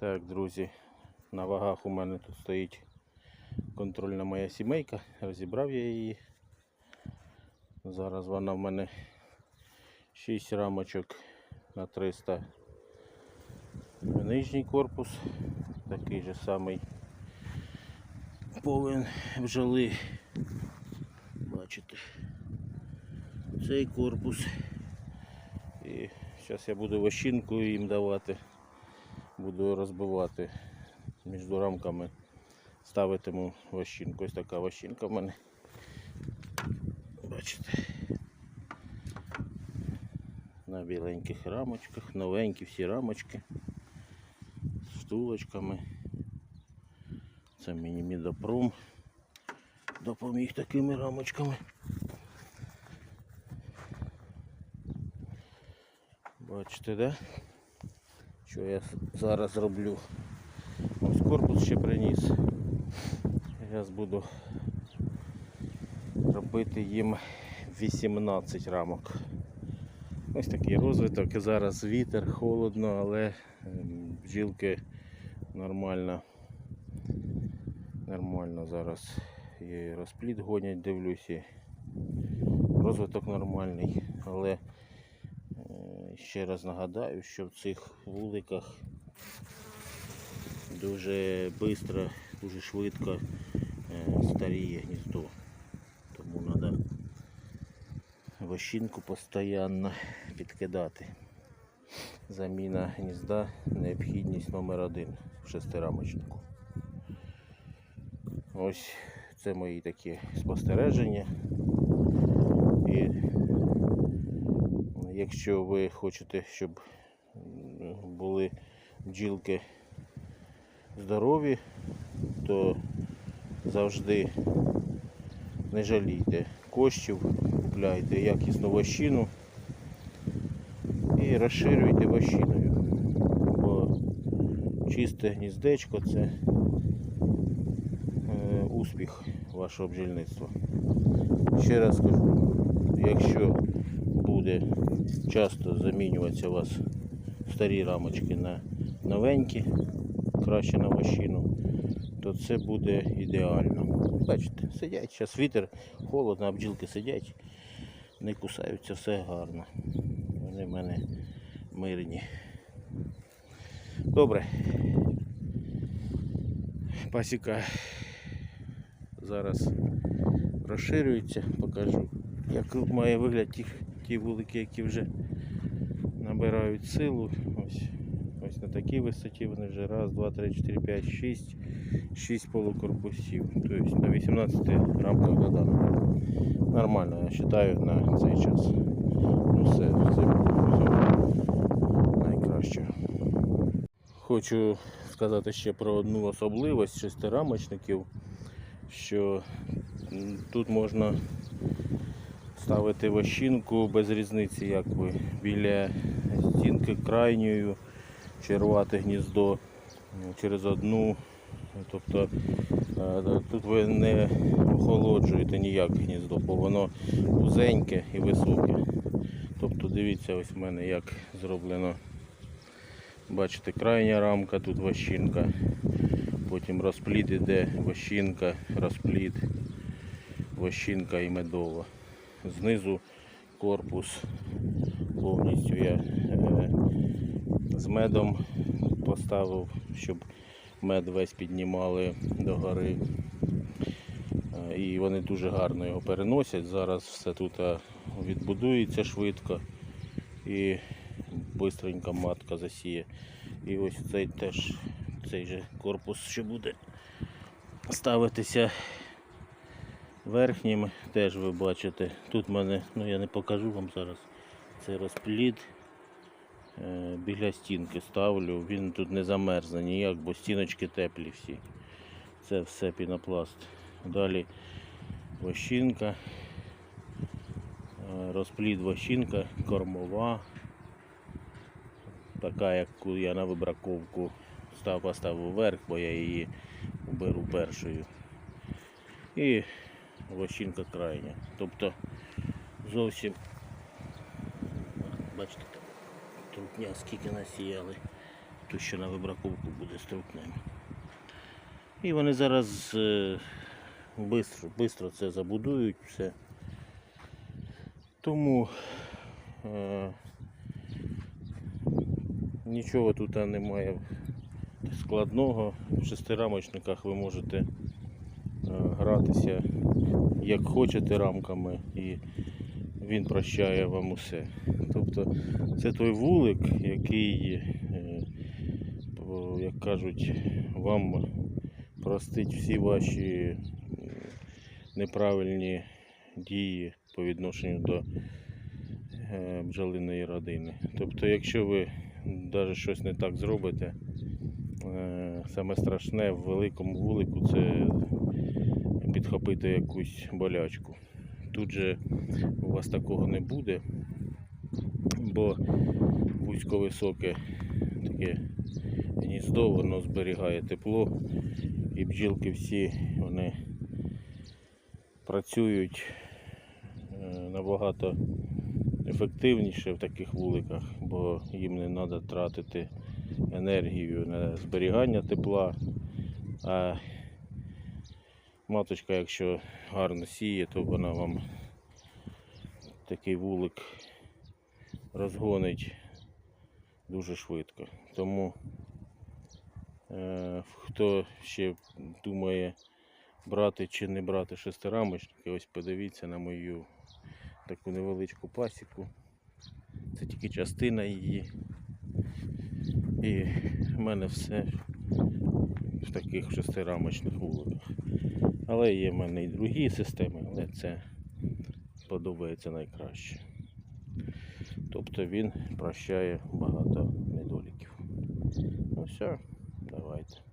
Так, друзі, на вагах у мене тут стоїть контрольна моя сімейка. Розібрав я її. Зараз вона в мене 6 рамочок на 300. Нижній корпус, такий же самий повен бджоли. Бачите, цей корпус. І зараз я буду вощинку їм давати. Буду розбивати між рамками, ставитиму вощинку. Ось така вощинка в мене. Бачите. На біленьких рамочках, новенькі всі рамочки з втулочками. Це мені Мідопром допоміг такими рамочками. Бачите, да? Що я зараз роблю? Ось корпус ще приніс. Зараз буду робити їм 18 рамок. Ось такий розвиток. Зараз вітер, холодно, але ем, бджілки нормально. Нормально зараз і розплід гонять, дивлюсь. І розвиток нормальний, але Ще раз нагадаю, що в цих вуликах дуже швидко, дуже швидко е, старіє гніздо. Тому треба вощинку постійно підкидати. Заміна гнізда необхідність номер один в шестирамочнику. Ось це мої такі спостереження. І Якщо ви хочете, щоб були бджілки здорові, то завжди не жалійте коштів, купляйте якісну вощину і розширюйте вощиною. Бо чисте гніздечко це е, успіх вашого бджільництва. Ще раз кажу, якщо буде часто замінюватися у вас старі рамочки на новенькі, краще на вощину, то це буде ідеально. Бачите, сидять, зараз вітер, холодно, а бджілки сидять, не кусаються, все гарно. Вони в мене мирні. Добре. Пасіка зараз розширюється, покажу, як має вигляд ті, ті вулики, які вже набирають силу. Ось, ось на такій висоті вони вже раз, два, три, чотири, п'ять, шість, шість полукорпусів. Тобто на 18 рамках года. Нормально, я вважаю, на цей час. Ну все, все, все найкраще. Хочу сказати ще про одну особливість шестирамочників, що тут можна ставити вощинку без різниці, як ви біля стінки крайньою, чи гніздо ну, через одну. Тобто е, тут ви не охолоджуєте ніяк гніздо, бо воно вузеньке і високе. Тобто дивіться, ось в мене як зроблено. Бачите, крайня рамка, тут вощинка, потім розплід іде, вощинка, розплід, вощинка і медова. Знизу корпус повністю я е, з медом поставив, щоб мед весь піднімали до гори. Е, І вони дуже гарно його переносять. Зараз все тут е, відбудується швидко і швидко матка засіє. І ось цей теж цей же корпус, що буде ставитися верхнім, теж ви бачите. Тут в мене, ну я не покажу вам зараз, це розплід. Е, Біля стінки ставлю, він тут не замерзне ніяк, бо стіночки теплі всі. Це все пінопласт. Далі вощинка, е, розплід вощинка, кормова. Така, яку я на вибраковку став, поставив вверх, бо я її беру першою. І вощинка крайня. Тобто зовсім бачите трутня скільки насіяли. то ще на вибраковку буде струкнемо. І вони зараз е, бистро, бистро це забудують все. Тому е, нічого тут немає складного. В шестирамочниках ви можете е, гратися як хочете рамками і він прощає вам усе. Тобто це той вулик, який, е, як кажуть, вам простить всі ваші е, неправильні дії по відношенню до е, бджолиної родини. Тобто, якщо ви навіть щось не так зробите, е, саме страшне в великому вулику це підхопити якусь болячку. Тут же у вас такого не буде, бо вузько високе таке гніздо, воно зберігає тепло і бджілки всі вони працюють е, набагато ефективніше в таких вуликах, бо їм не треба тратити енергію на зберігання тепла. А маточка, якщо гарно сіє, то вона вам такий вулик розгонить дуже швидко. Тому е, хто ще думає брати чи не брати шестирамочники, ось подивіться на мою таку невеличку пасіку. Це тільки частина її. І в мене все в таких шестирамочних вуликах. Але є в мене і другі системи, але це подобається найкраще. Тобто він прощає багато недоліків. Ну все, давайте.